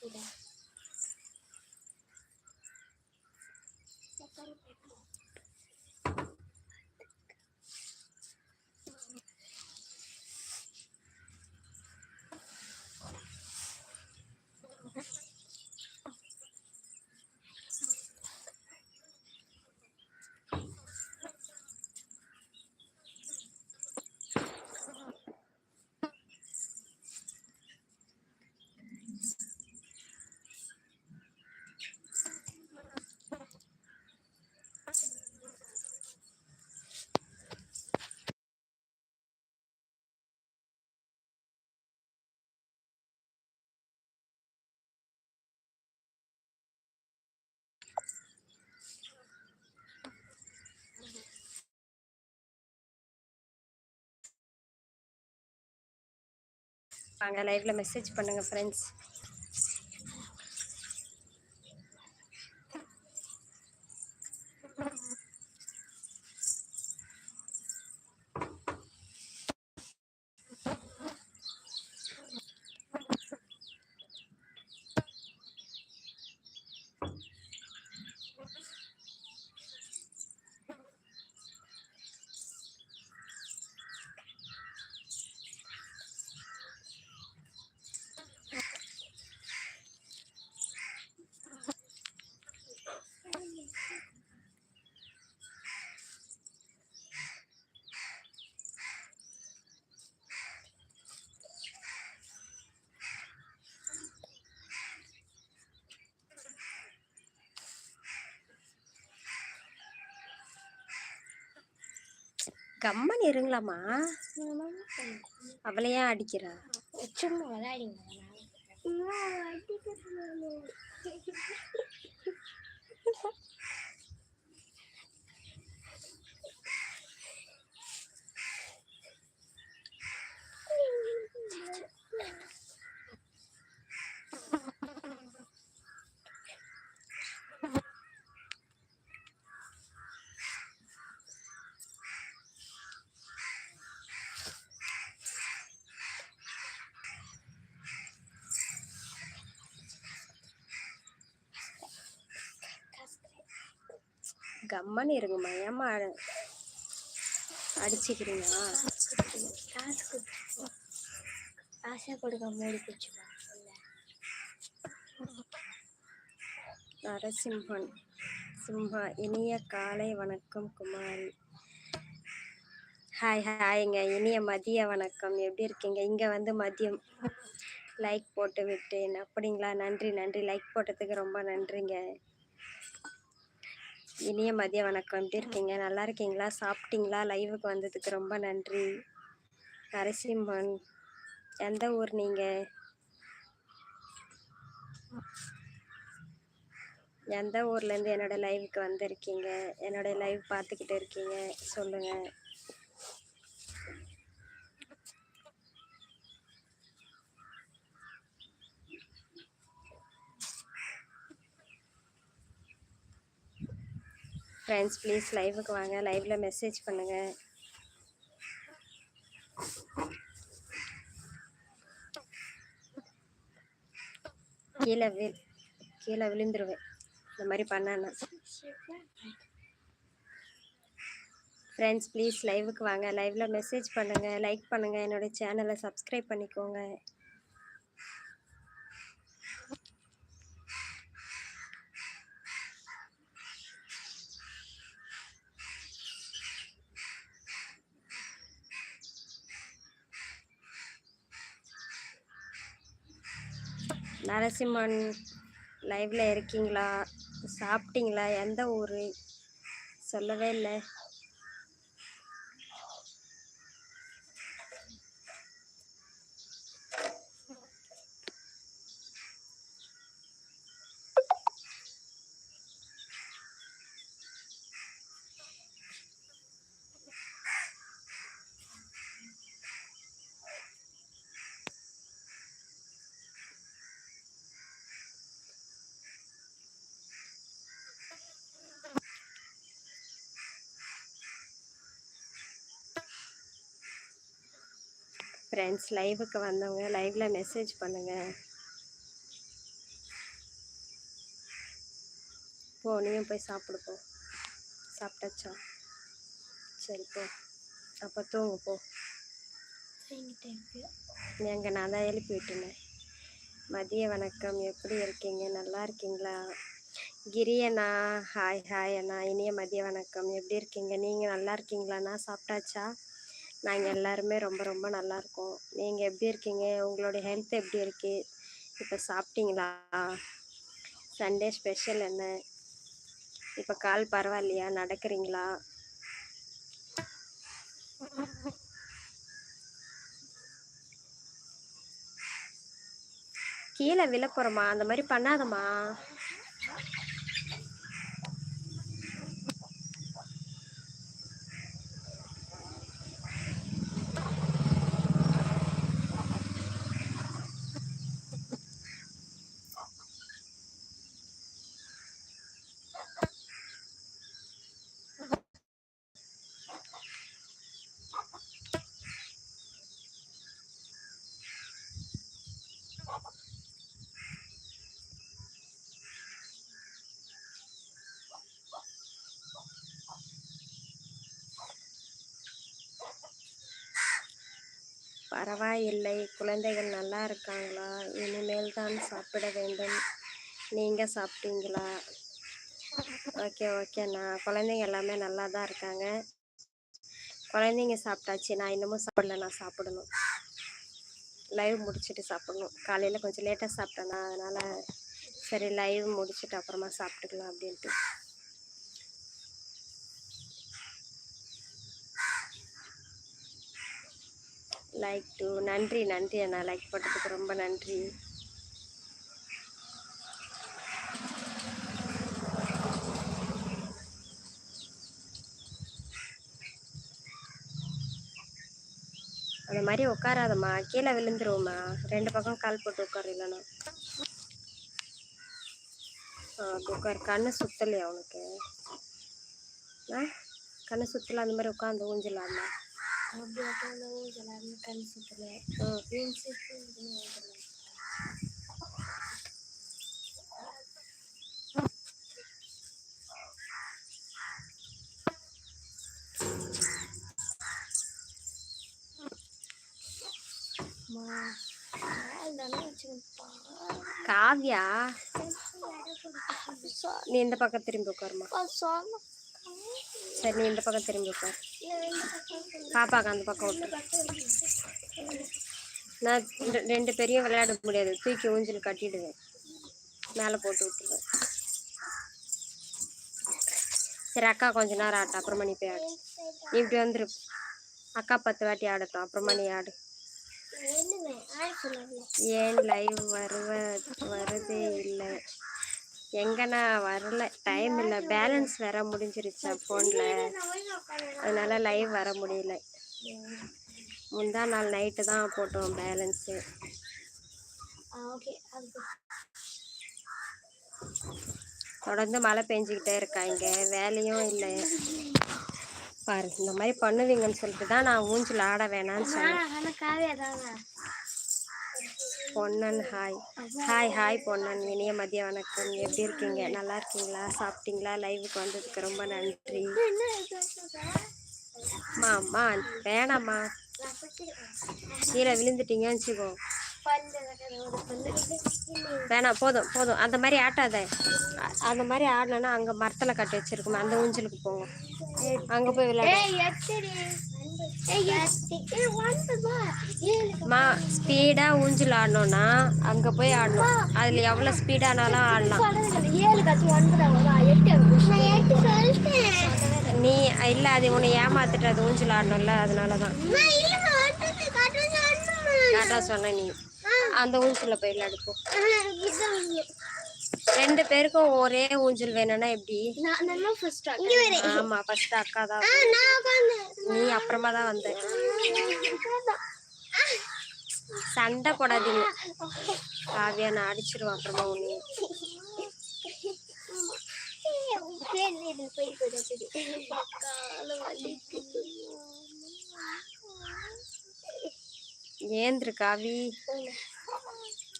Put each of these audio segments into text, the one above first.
கூட வாங்க லைவ்ல மெசேஜ் பண்ணுங்க ஃப்ரெண்ட்ஸ் கம்மன் இருங்களாம்மா அவளை ஏன் அடிக்கிறா? சும்மா விளையாடிங்க கம்மன் இருங்கம்மா ஏம்மா அ- அடிச்சுக்கிறீங்க காசு ஆசை கொடுக்க மூடி குச்சுமா நரசிம்ஹன் சிம்ஹா இனிய காலை வணக்கம் குமாரி. ஹாய் ஹாய்ங்க இனிய மதிய வணக்கம். எப்படி இருக்கீங்க? இங்கே வந்து மதியம். லைக் போட்டு விட்டேன். அப்படிங்களா? நன்றி நன்றி. லைக் போட்டதுக்கு ரொம்ப நன்றிங்க. இனிய மதிய வணக்கம். எப்படி இருக்கீங்க? நல்லா இருக்கீங்களா? சாப்பிட்டீங்களா? லைவுக்கு வந்ததுக்கு ரொம்ப நன்றி. நரசிம்மன் எந்த ஊர் நீங்கள் எந்த ஊர்லேருந்து என்னோட லைவுக்கு வந்திருக்கீங்க? என்னோடய லைவ் பார்த்துக்கிட்டு இருக்கீங்க? சொல்லுங்கள் ஃப்ரெண்ட்ஸ் ப்ளீஸ் லைவுக்கு வாங்க. லைவில் மெசேஜ் பண்ணுங்கள் கீழே வி கீழே விழுந்துருவேன். இந்த மாதிரி பண்ணேன்னா ஃப்ரெண்ட்ஸ் ப்ளீஸ் லைவுக்கு வாங்க. லைவில் மெசேஜ் பண்ணுங்கள் லைக் பண்ணுங்கள் என்னுடைய சேனலை சப்ஸ்கிரைப் பண்ணிக்கோங்க. நரசிம்மன் லைவ்ல இருக்கீங்களா? சாப்பிட்டீங்களா? எந்த ஊர்? சொல்லவே இல்லை. ஃப்ரெண்ட்ஸ் லைவுக்கு வந்தவங்க லைவில் மெசேஜ் பண்ணுங்கள் போ நீயும் போய் சாப்பிடு போ. சாப்பிட்டாச்சா? சரி போ. அப்போ தூங்கு போ. எங்கள் நான் தான் எழுப்பி விட்டுனேன் மதிய வணக்கம். எப்படி இருக்கீங்க? நல்லா இருக்கீங்களா? கிரியண்ணா ஹாய் ஹாய் அண்ணா. இனிய மதிய வணக்கம். எப்படி இருக்கீங்க? நீங்கள் நல்லா இருக்கீங்களாண்ணா சாப்பிட்டாச்சா? நாங்கள் எல்லாருமே ரொம்ப ரொம்ப நல்லா இருக்கோம் நீங்கள் எப்படி இருக்கீங்க? உங்களுடைய ஹெல்த் எப்படி இருக்கு? இப்போ சாப்பிட்டீங்களா? சண்டே ஸ்பெஷல் என்ன? இப்போ கால் பரவாயில்லையா? நடக்கிறீங்களா? கீழே விழப்போறமா? அந்த மாதிரி பண்ணாதம்மா. பரவாயில்லை. குழந்தைகள் நல்லா இருக்காங்களா? இனிமேல் தான் சாப்பிட வேண்டும். நீங்கள் சாப்பிட்டீங்களா? ஓகே ஓகேண்ணா குழந்தைங்க எல்லாமே நல்லா தான் இருக்காங்க. குழந்தைங்க சாப்பிட்டாச்சு. நான் இன்னமும் சாப்பிடல. நான் சாப்பிடணும். லைவ் முடிச்சுட்டு சாப்பிடணும். காலையில் கொஞ்சம் லேட்டாக சாப்பிட்டேண்ணா அதனால் சரி லைவ் முடிச்சுட்டு அப்புறமா சாப்பிட்டுக்கலாம் அப்படின்ட்டு. லைக் டு நன்றி நன்றி அண்ணா. லைக் போட்டதுக்கு ரொம்ப நன்றி. அந்த மாதிரி உட்காராதம்மா. கீழே விழுந்துருவோம்மா. ரெண்டு பக்கம் கால் போட்டு உட்காரு இல்லைன்னா உட்கார். கண்ணு சுத்தலையா உனக்கு? ஆ? கண்ணு சுத்தலை அந்த மாதிரி உட்காந்து ஊஞ்சலாமா? அப்படி உட்காந்து ஊஞ்சலாருன்னு கண் சுத்தல ம் வீண் சுத்தி ஊஞ்சல அம்மா, வேலைதானே வச்சுக்கிட்டு காவியா நீ இந்த பக்கம் திரும்பி உட்காருமா சொன்ன சரி நீ இந்த பக்கம் திரும்பி உட்காரு பாப்பாக்கு அந்த பக்கம் விட்டு. நான் ரெண்டு பேரையும் விளையாட முடியாது. தூக்கி ஊஞ்சல் கட்டிடுவேன். மேலே போட்டு விட்டுருவேன். சரி அக்கா கொஞ்ச நேரம் ஆட்டும். அப்புறமா நீ போய் ஆடு. நீ இப்படி வந்துரு. அக்கா பத்து வாட்டி ஆடட்டும். அப்புறமா நீ ஆடு. ஏன் லைவ் வருவ வருதே இல்லை. எங்கண்ணா வரல டைம் இல்லை. பேலன்ஸ் வேற முடிஞ்சிருச்சா ஃபோனில் அதனால லைவ் வர முடியல. முந்தா நாள் நைட்டு தான் போட்டோம் பேலன்ஸு தொடர்ந்து மழை பெஞ்சிக்கிட்டே இருக்கா இங்கே. வேலையும் இல்லை. பாரு இந்த மாதிரி பண்ணுவீங்கன்னு சொல்லிட்டு தான் நான் ஊஞ்சல் ஆட வேணாம்னு சொன்னேன். Ponnan hi. Hi hi Ponnan. இனிய மதிய வணக்கம். எப்படி இருக்கீங்க? நல்லா இருக்கீங்களா? சாப்பிட்டீங்களா? லைவுக்கு வந்ததுக்கு ரொம்ப நன்றி. அம்மா வேணாம்மா. கீழே விழுந்துட்டீங்கன்னு வச்சுக்கோ வேணாம் போதும் போதும். அந்த மாதிரி ஆட்டாத. அந்த மாதிரி ஆடலன்னா அங்கே மரத்தில் கட்டி வச்சிருக்கோம் அந்த ஊஞ்சலுக்கு போங்க அங்கே போய் விளையாடு. மா ஸ்பீடாக ஊஞ்சல் ஆடணும்னா அங்கே போய் ஆடணும். அதில் எவ்வளோ ஸ்பீடானாலும் ஆடலாம். நீ இல்லை அது உன்னை ஏமாத்துட்டு அது ஊஞ்சல் ஆடணும்ல அதனால தான் கரெக்டாக சொன்ன நீ. அந்த ஊஞ்சலில் போய் விளையாடுப்போம் ரெண்டு பேருக்கும் ஒரே ஊஞ்சல் வேணும்னா எப்படி? ஆமா ஃபர்ஸ்ட் அக்கா தான். நீ அப்புறமா தான் வந்த. சண்டை போடாதீங்க. காவியா நான் அடிச்சிருவேன் அப்புறமா உன்னை ஏந்திரு காவி.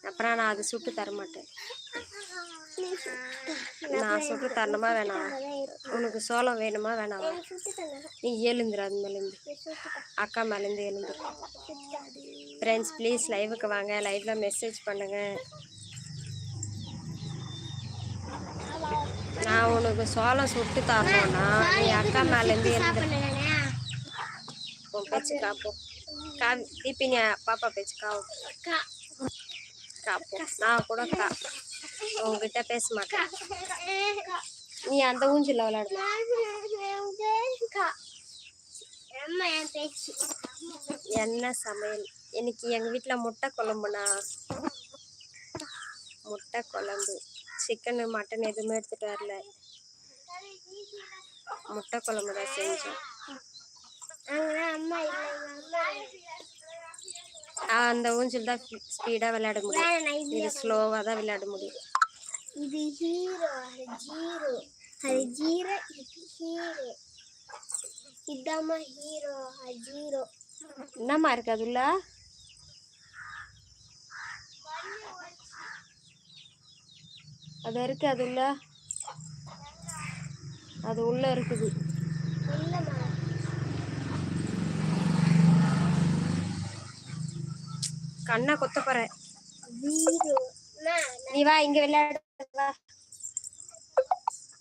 அப்புறம் நான் அதை சுட்டு தர மாட்டேன் நீ சுட்டு நான் சுட்டு தரணுமா வேணாம்? உனக்கு சோளம் வேணுமா வேணாமா? நீ எழுந்துரு அது மேலேருந்து அக்கா மேலேருந்து எழுந்துரு. ஃப்ரெண்ட்ஸ் ப்ளீஸ் லைவுக்கு வாங்க. லைவில் மெசேஜ் பண்ணுங்க. நான் உனக்கு சோளம் சுட்டு தரணும்னா நீ அக்கா மேலேருந்து எழுந்து பண்ணுங்க உன் பேச்சு காப்போம். கா தீபி நீ பாப்பா பேச்சு காவும் காப்போம். நான் கூட கா. உங்ககிட்ட பேச மாட்டேன் நீ அந்த ஊஞ்சில் விளையாடு அம்மா என் பேச்சு. என்ன சமையல்? இன்னைக்கு எங்கள் வீட்டில் முட்டை குழம்புண்ணா? முட்டை குழம்பு. சிக்கனு மட்டன் எதுவுமே எடுத்துகிட்டு வரல. முட்டை குழம்பு தான் செஞ்சோம் அந்த ஊஞ்சல் தான் ஸ்பீடாக விளையாட முடியும். இது ஸ்லோவாக தான் விளையாட முடியும். இது ஹீரோ அது ஜீரோ அது ஜீரோ இது ஹீரோ இதாம்மா ஹீரோ அது ஜீரோ என்னம்மா இருக்கு அதுல அது இருக்கு அது உள்ள அது உள்ள இருக்குது. கண்ணை கொத்த போற. நீ வா இங்க விளையாடு. வா.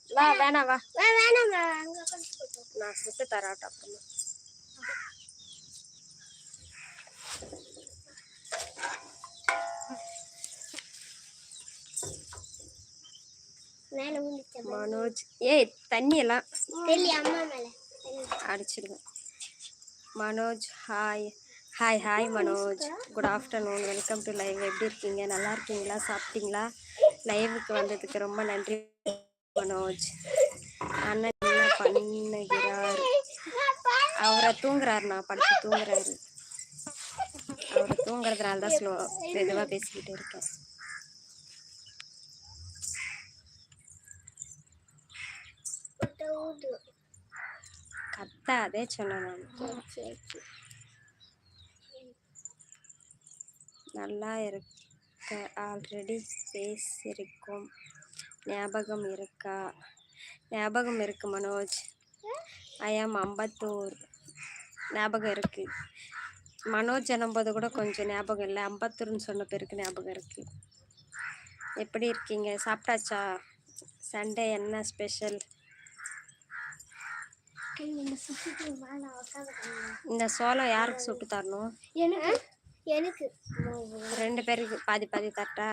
வா வேணாம் வா. போட்டோம் நான் சுட்டு தராட்டம் அப்புறமா. மனோஜ். ஏய் தண்ணி எல்லாம் தெரியல அம்மா மேலே. அடிச்சிடுவேன் Manoj hi hi hi Manoj. Good afternoon welcome to live எப்படி இருக்கீங்க? நல்லா இருக்கீங்களா? சாப்பிட்டீங்களா? லைவுக்கு வந்ததுக்கு ரொம்ப நன்றி மனோஜ். அண்ணன் என்ன பண்ணுகிறார் அவரை தூங்குறாருண்ணா படுத்து தூங்குறாரு. அவரை தூங்குறதுனால தான் ஸ்லோ மெதுவாக பேசிக்கிட்டு இருக்கேன். கத்தாதே சொன்னேன் நல்லா இருக்க. ஆல்ரெடி பேசியிருக்கோம். ஞாபகம் இருக்கா? ஞாபகம் இருக்கு மனோஜ். ஐ ஆம் அம்பத்தூர். ஞாபகம் இருக்கு. மனோஜ் என்னும்போது கூட கொஞ்சம் ஞாபகம் இல்லை. அம்பத்தூர்னு சொன்ன பேருக்கு ஞாபகம் இருக்கு. எப்படி இருக்கீங்க? சாப்பிட்டாச்சா? சண்டே என்ன ஸ்பெஷல் இந்த சோளம் யாருக்கு சுட்டு தரணும்? எனக்கு. ரெண்டு பேருக்கு பாதி பாதி தரட்டா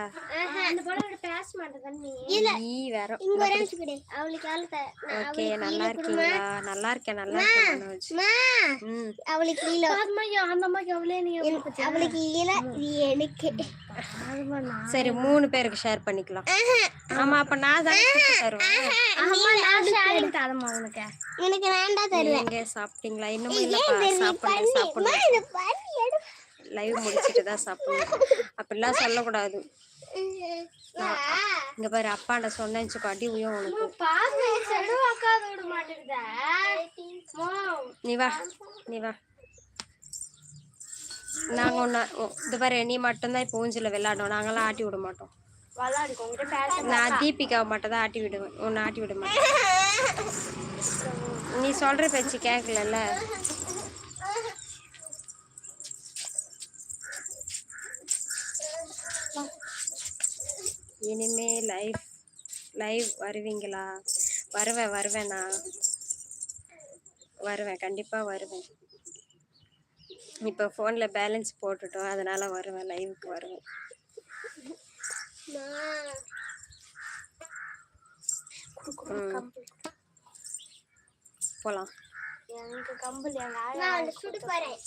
அந்த பொண்ணோட பேச மாட்டேன் இல்ல. ஈ வேற. இங்க ஒரு நிமிஷம் கிட்ட அவளுக்கு ஆளு ஓகே நல்லா இருக்கீங்களா? நல்லா இருக்கேன் நல்லா இருக்கேன் அவளுக்கு இல்ல அந்த அம்மாக்கு அவளே நீ அவளுக்கு இல்ல இது எனக்கு. சரி மூணு பேருக்கு ஷேர் பண்ணிக்கலாம். ஆமா அப்ப நான் தான் சுட்டு தருவேன். உனக்கு. எனக்கு வேண்டாம் தருவேன். நீங்க சாப்பிட்டீங்களா? இன்னும் இல்லப்பா. சாப்பிடல சாப்பிடணும் இந்த பண்ணி எடு லைவ் முடிச்சிட்டு தான் சாப்பிடணும். அப்படிலாம் சொல்லக்கூடாது. இங்க பாரு அப்பாண்ட வச்சுக்கோ, அடி உயம் உனக்கு. நீ வா நீ வா. நாங்க ஒன்னா இது பாரு நீ மட்டும்தான் இப்போ ஊஞ்சில விளையாடணும். நாங்களாம் ஆட்டி விட மாட்டோம். நான் தீபிகாவை மட்டும் தான் ஆட்டி விடுவேன். உன்னை ஆட்டி விட மாட்டேன். நீ சொல்ற பேச்சு கேட்கலல்ல இனிமே லைவ் லைவ் வருவீங்களா? வருவேன் வருவேண்ணா வருவேன் கண்டிப்பாக வருவேன். இப்போ ஃபோனில் பேலன்ஸ் போட்டுட்டோம் அதனால வருவேன் லைவுக்கு வருவேன். ம். போகலாம் எனக்கு கம்பல் எங்க நான் சுடு போறேன்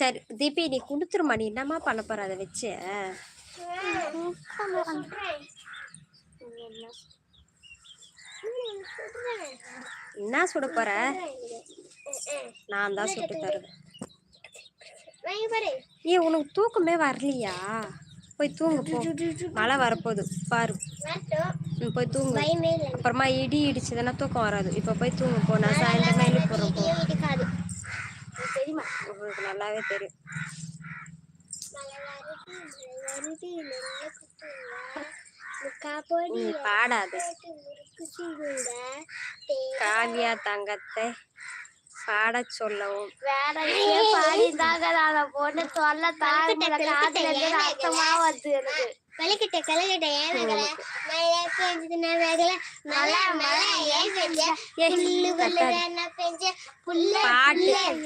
சரி தீபி நீ கொடுத்துருமா நீ என்னம்மா பண்ண போற? அதை வச்சு. என்ன சுட போற? நான் தான் சுட்டு தருவேன். ஏ உனக்கு தூக்கமே வரலையா? போய் தூங்கு போ. மழை வரப்போகுது. பாரு. போய் தூங்கு. அப்புறமா இடி இடிச்சதுன்னா தூக்கம் வராது. இப்போ போய் தூங்கு போ. நான் சாயந்தரமா எழுப்பி போடுறேன் போ. உனக்கு தெரியுமா? உங்களுக்கு நல்லாவே தெரியும். நீ பாடாது. காவியா தங்கத்தை பாடச் சொல்லவும். வேற பாடிட்டாங்க நான் பொண்ணு சொல்ல தாங்க காதுல இருந்து ரத்தமா வருது எனக்கு. கலக்கிட்ட கலக்கிட்ட ஏன் மழை பெஞ்சதுன்னா வேகல மழை மழை ஏன் பெஞ்ச? புல்லு என்ன பெஞ்ச? புல்ல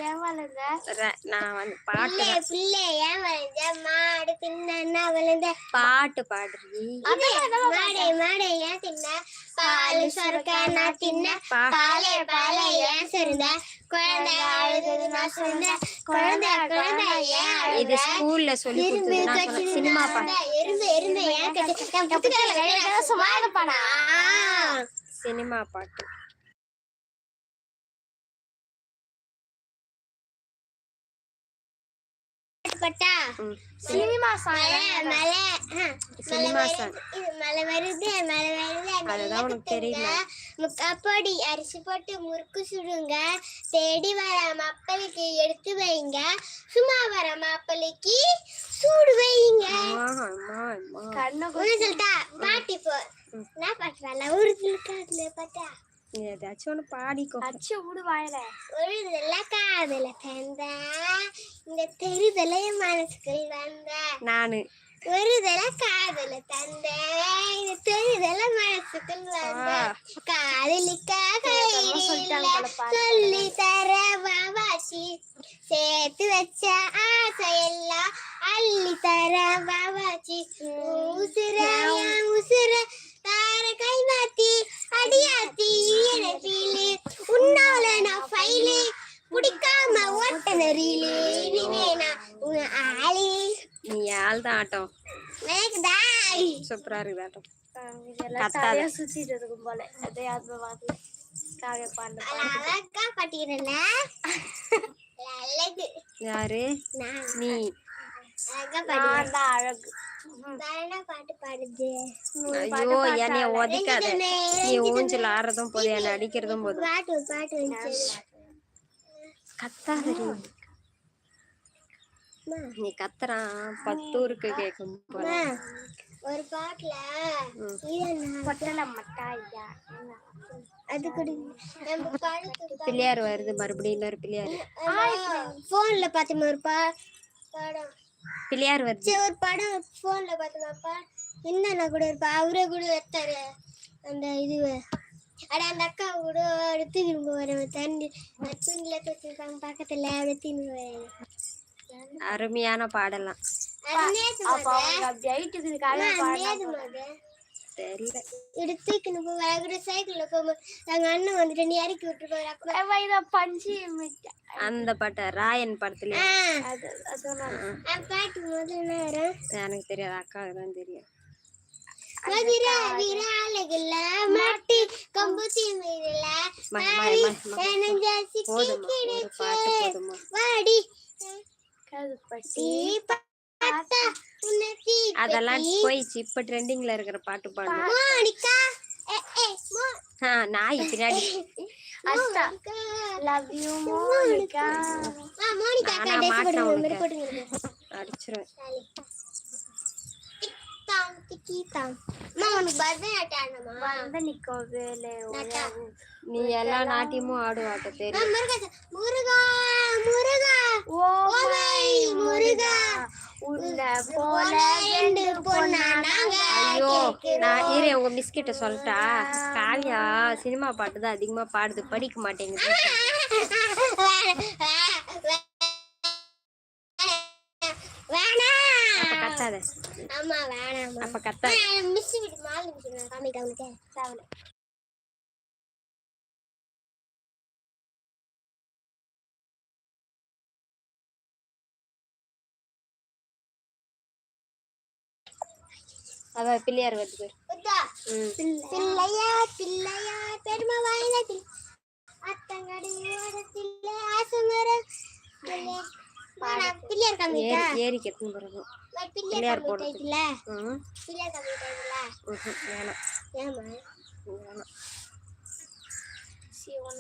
ஏன் வளர்ந்த? ர- நான் வந்து பாட்டு புல்லே புல்லே ஏன் வளைஞ்ச மாடு தின்னா விழுந்த பாட்டு பாடுறீ. மாடை மாடை ஏன் தின்ன? பால் சொருக்க நான் தின்ன. பாலே பாலே ஏன் சொருந்த? குழந்தை அழுது நான் சொந்த குழந்தை குழந்தை ஏன் இது ஸ்கூல்ல சொல்லி கொடுத்தது. நான் சினிமா பாட்டு. புத்தகத்துல சும்மா இருப்பானா சினிமா பாட்டு. பட்டா ம். சினிமா ஆ, சினிமா சாங். வருது, மழை வருது அதுதான் உனக்கு தெரியல. முக்காப்பொடி அரிசி போட்டு முறுக்கு சுடுங்க. தேடி வர மாப்பிளைக்கு எடுத்து வைங்க. சும்மா வர மாப்பிளைக்கு சூடு வைங்க. கண்ணு சொல்லிட்டா பாட்டு இப்போ என்ன பாட்டு வரல ஒரு நீ ஏதாச்சும் ஒன்று பாடிக்கோ அச்சு விடு வாயில. ஒரு காதுல தந்த இந்த தெருதல மனசுக்குள் வந்த. நானு. ஒரு தல காதல தந்த இந்த தெருதல மனசுக்குள் வந்த. காதலிக்காக. சொல்லி தர வாவாச்சி சேர்த்து வச்ச ஆசையெல்லாம் அள்ளி தர வாவாச்சி உசுர உசுர தார கை மாத்தி அடியாத்தி. ஃபைலு பிடிக்காம ஓட்டன ரீலு நீ வேணா உன் ஆளி. நீ ஆள் தான் ஆட்டம். எனக்கு தாய் சூப்பரா இருக்குது ஆட்டம். இதெல்லாம் கத்தாத. சுத்திட்டு இருக்கும் போல. அதே காவிய அழகா யாரு? நீ. அழகா ஐயோ என்னைய ஒதிக்காத நீ ஊஞ்சல் ஆடுறதும் போதும் என்னை அடிக்கிறதும் போதும். பாட்டு பாட்டு கத்தாதடி. நீ கத்துறான். பத்தூருக்கு கேட்கும் ஒரு பாட்டுல அது பிள்ளையார் வருது மறுபடியும் இன்னொரு பிள்ளையார். போன்ல பார்த்தோம் ஒரு படம். பிள்ளையார் வருது. ஒரு படம் போன்ல பார்த்தோமாப்பா என்னன்னா கூட இருப்பா அவரே கூட எடுத்தாரு அந்த இது அட அந்த அக்கா கூட எடுத்துக்கிட்டு போறேன் தண்ணி தண்ணில வச்சிருப்பாங்க பக்கத்துல. போறேன் அருமையான பாடலாம். அப்படி எடுத்துக்கின்னு போய் கூட சைக்கிள்ல போகும்போது எங்க அண்ணன் வந்துட்டு நீ இறக்கி விட்டு போற அப்ப. இத பஞ்சு. அந்த பாட்டை ராயன் படத்துல பாட்டு முதல்ல எனக்கு தெரியாது அக்காவுக்கு தான் தெரியும். மதுரை மாட்டி கம்புத்தி மீறல வாடி. அதெல்லாம் போயிடுச்சு இப்ப ட்ரெண்டிங்ல இருக்கிற பாட்டு பாடணும் மோனிகா நாய் பின்னாடி. Monica. Love you Monica. Ah, Monica அக்கா நானா dress மாட்டினேன் போட்டுங்க, உனக்கு. மாதிரி போட்டுங்க. அடிச்சிருவேன் நீ எல்லா நாட்டியமும் ஆடுவாட்ட தெரியும்? முருகா முருகா முருகா. ஓ ஓமை முருகா. உன்னை போல ரெண்டு பொண்ணா நாங்க ஐயோ நான் இரு உங்க மிஸ் கிட்ட சொல்லட்டா. காவியா சினிமா பாட்டு தான் அதிகமா பாடுது படிக்க மாட்டேங்குது. கத்தாத. ஆமா வேணாமா அப்ப கத்தாத மிஸ் வீட்டு மிஸ் காமிக்க அவனுக்கு சாவல. அவ பிள்ளையார் வருது பாரு. பிள்ளையா பிள்ளையா பெருமை வாயிலத்தில் அத்தங்கடி ஓரத்தில் ஆசமரம் பிள்ளையார் ஏறி ஏறி கெட்டுன்னு போறது. பிள்ளையார். வேணாம். வேணாம்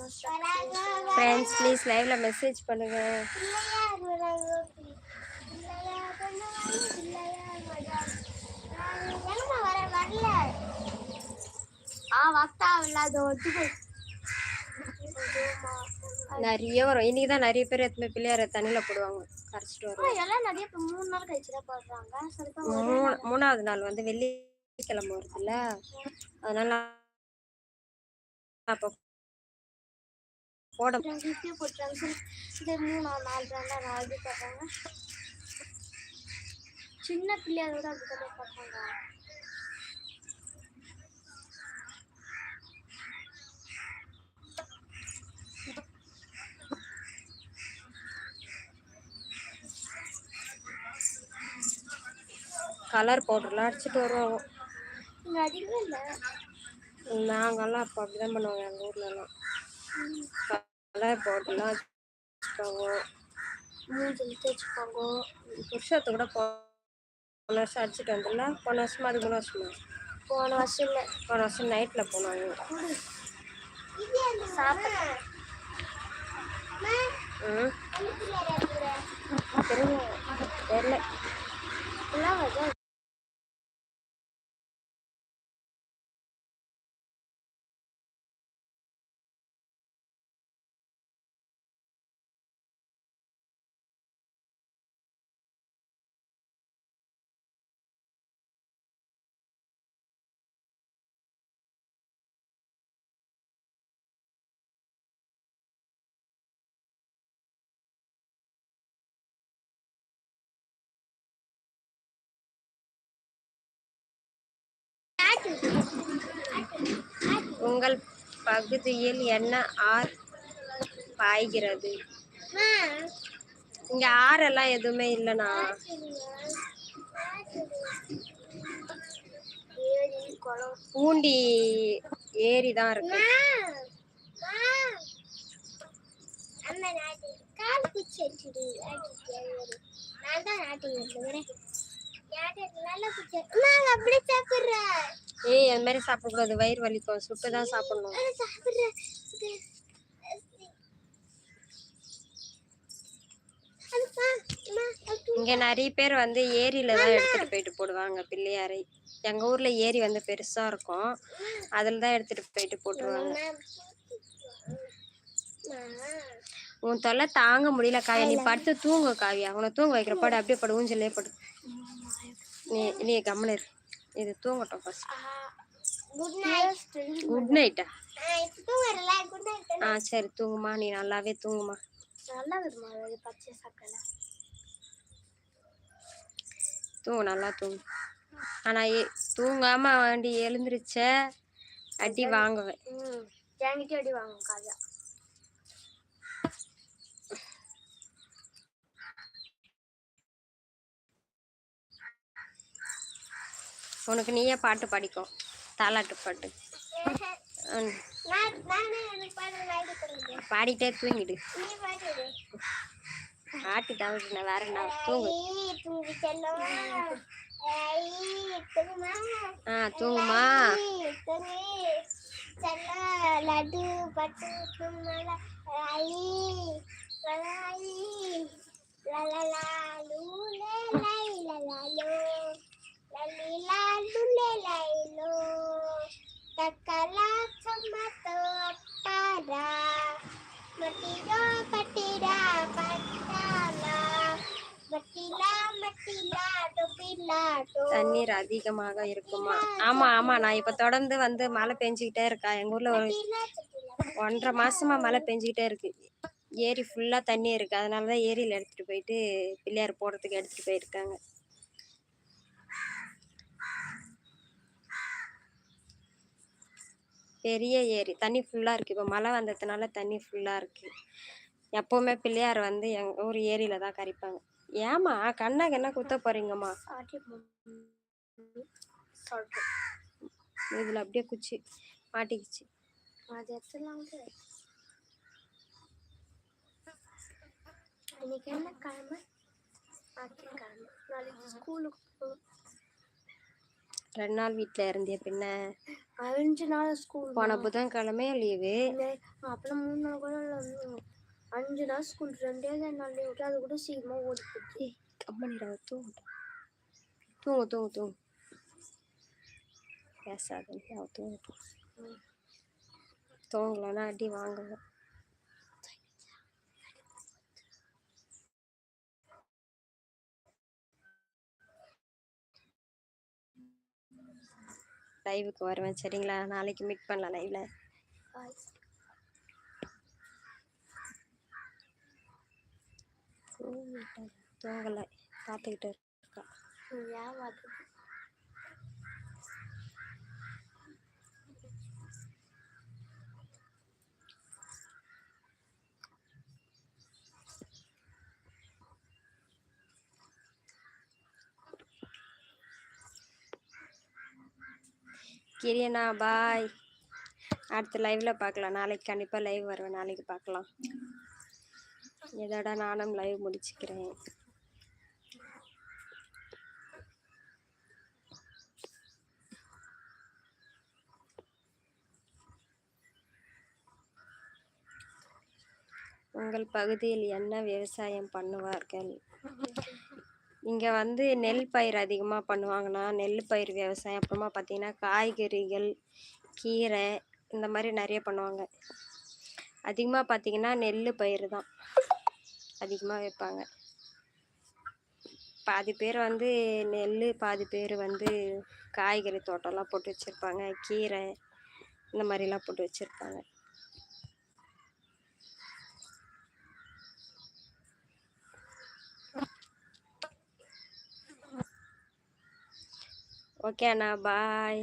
of ஃப்ரெண்ட்ஸ் ப்ளீஸ் லைவ்ல மெசேஜ் பண்ணுங்க. ஆ வக்தா இல்லாத ஒட்டு நிறைய வரும். இன்னைக்கு தான் நிறைய பேர் எத்தனை பிள்ளையார தண்ணியில போடுவாங்க. கரைச்சிட்டு வருவாங்க. எல்லாம் நிறைய இப்ப மூணு நாள் கழிச்சு தான் போடுறாங்க. மூணாவது நாள் வந்து வெள்ளிக்கிழமை வருதுல்ல. அதனால அப்போ போட போட்டுறாங்க. சரி இது மூணு நாலு ரெண்டா நாலு போடுறாங்க. சின்ன பிள்ளையாரோட அப்படிதான் போடுறாங்க. கலர் பவுடர்லாம் அடிச்சிட்டு இல்லை. நாங்கெல்லாம் அப்போ அப்படிதான் பண்ணுவாங்க எங்கள் ஊர்லலாம். கலர் பவுடர்லாம் வச்சுப்பாங்க மூஞ்சில் தேய்ச்சிப்பாங்க புருஷத்து கூட போன வருஷம் அடிச்சிட்டு வந்துடல போன வருஷமா அது மூணு வருஷமா? போன வருஷம் இல்லை. போன வருஷம் நைட்டில் போனாங்க. சாப்பிட்டேன் தெரியல. தெரியல உங்கள் பகுதியில் என்ன ஆர் பாய்கிறது? இங்க ஆறெல்லாம் எதுவுமே இல்லைண்ணா. பூண்டி ஏரி தான் இருக்கு. நான் தான் நாட்டு வந்துக்கிறேன் நல்லா குச்சி நான் அப்படி சாப்பிட்றேன் ஏய் அந்த மாதிரி சாப்பிடக்கூடாது. வயிறு வலிக்கும். சுட்டு தான் சாப்பிடணும். இங்க நிறைய பேர் வந்து ஏரியில தான் எடுத்துட்டு போயிட்டு போடுவாங்க பிள்ளையாரை. எங்க ஊர்ல ஏரி வந்து பெருசா இருக்கும். அதுல தான் எடுத்துட்டு போயிட்டு போட்டுருவாங்க. உன் தொல்லை தாங்க முடியல காவியா. நீ படுத்து தூங்கு காவியா. உன்னை தூங்க வைக்கிற பாடு அப்படியே படு ஊஞ்சலே படு. நீ நீ கம்மனு இரு. இது தூங்கட்டும் ஃபர்ஸ்ட் குட் நைட் குட் நைட்டா ஆ சரி தூங்குமா. நீ நல்லாவே தூங்குமா. நல்லா வருமா அது பச்சை சாப்பிடல தூங்கு நல்லா தூங்கு. ஆனா ஏ- தூங்காம வண்டி எழுந்திருச்ச அடி வாங்குவேன். என்கிட்ட அடி வாங்க காஜா. உனக்கு நீயே பாட்டு பாடிக்கோ தாலாட்டு பாட்டு. நான் நானே பாடிட்டே தூங்கிடு. நீ பாட்டு பாட்டு தவிர வேற என்ன தூங்கு. ஆ தூங்குமா? லட்டு பட்டு லலலா லூலே லை லலாலோ லலிலா தண்ணீர் அதிகமாக இருக்குமா? ஆமா ஆமா. நான் இப்ப தொடர்ந்து வந்து மழை பெஞ்சுக்கிட்டே இருக்கா? எங்க ஊர்ல ஒரு ஒன்றரை மாசமா மழை பெஞ்சுக்கிட்டே இருக்கு. ஏரி ஃபுல்லா தண்ணி இருக்கு. அதனாலதான் ஏரியில எடுத்துட்டு போயிட்டு பிள்ளையார் போடுறதுக்கு எடுத்துட்டு போயிருக்காங்க. பெரிய ஏரி. தண்ணி ஃபுல்லா இருக்கு. இப்போ மழை வந்ததுனால தண்ணி ஃபுல்லா இருக்கு. எப்பவுமே பிள்ளையார் வந்து எங்க ஊர் ஏரியில தான் கரைப்பாங்க. ஏமா கண்ணாக்கு என்ன குத்த சொல்றேன் இதுல அப்படியே குச்சி மாட்டிக்கிச்சு. அது எடுத்துலாம் இன்னைக்கு என்ன கிழமை? ஞாயிற்றுக்கிழமை நாளைக்கு ஸ்கூலுக்கு ரெண்டு நாள் வீட்டில் இருந்தே பின்ன. அஞ்சு நாள் ஸ்கூல் போன புதன்கிழமையும் லீவு அப்புறம் மூணு நாள் கூட. அஞ்சு நாள் ஸ்கூல் ரெண்டே நாள் லீவ் விட்டு அது கூட சீக்கிரமா ஓடி போச்சு. கம்பெனிடா தூங்கு. தூங்கு தூங்கு தூங்கு. பேசாத தூங்கு தூங்கலன்னா அடி வாங்குவேன் லைவுக்கு வருவேன் சரிங்களா? நாளைக்கு மீட் பண்ணலாம் லைவில். தூங்கலை. பார்த்துக்கிட்டு இருக்கா. ஏமாத்து கிரியனா பாய். அடுத்த லைவ்ல பார்க்கலாம். நாளைக்கு கண்டிப்பாக லைவ் வருவேன். நாளைக்கு பார்க்கலாம். இதோட நானும் லைவ் முடிச்சுக்கிறேன். உங்கள் பகுதியில் என்ன விவசாயம் பண்ணுவார்கள்? இங்கே வந்து நெல் பயிர் அதிகமாக பண்ணுவாங்கன்னா நெல் பயிர் விவசாயம் அப்புறமா பார்த்தீங்கன்னா காய்கறிகள் கீரை இந்த மாதிரி நிறைய பண்ணுவாங்க. அதிகமாக பார்த்தீங்கன்னா நெல் பயிர் தான் அதிகமாக வைப்பாங்க. பாதி பேர் வந்து நெல் பாதி பேர் வந்து காய்கறி தோட்டம்லாம் போட்டு வச்சுருப்பாங்க. கீரை இந்த மாதிரிலாம் போட்டு வச்சுருப்பாங்க. ஓகே அண்ணா பாய்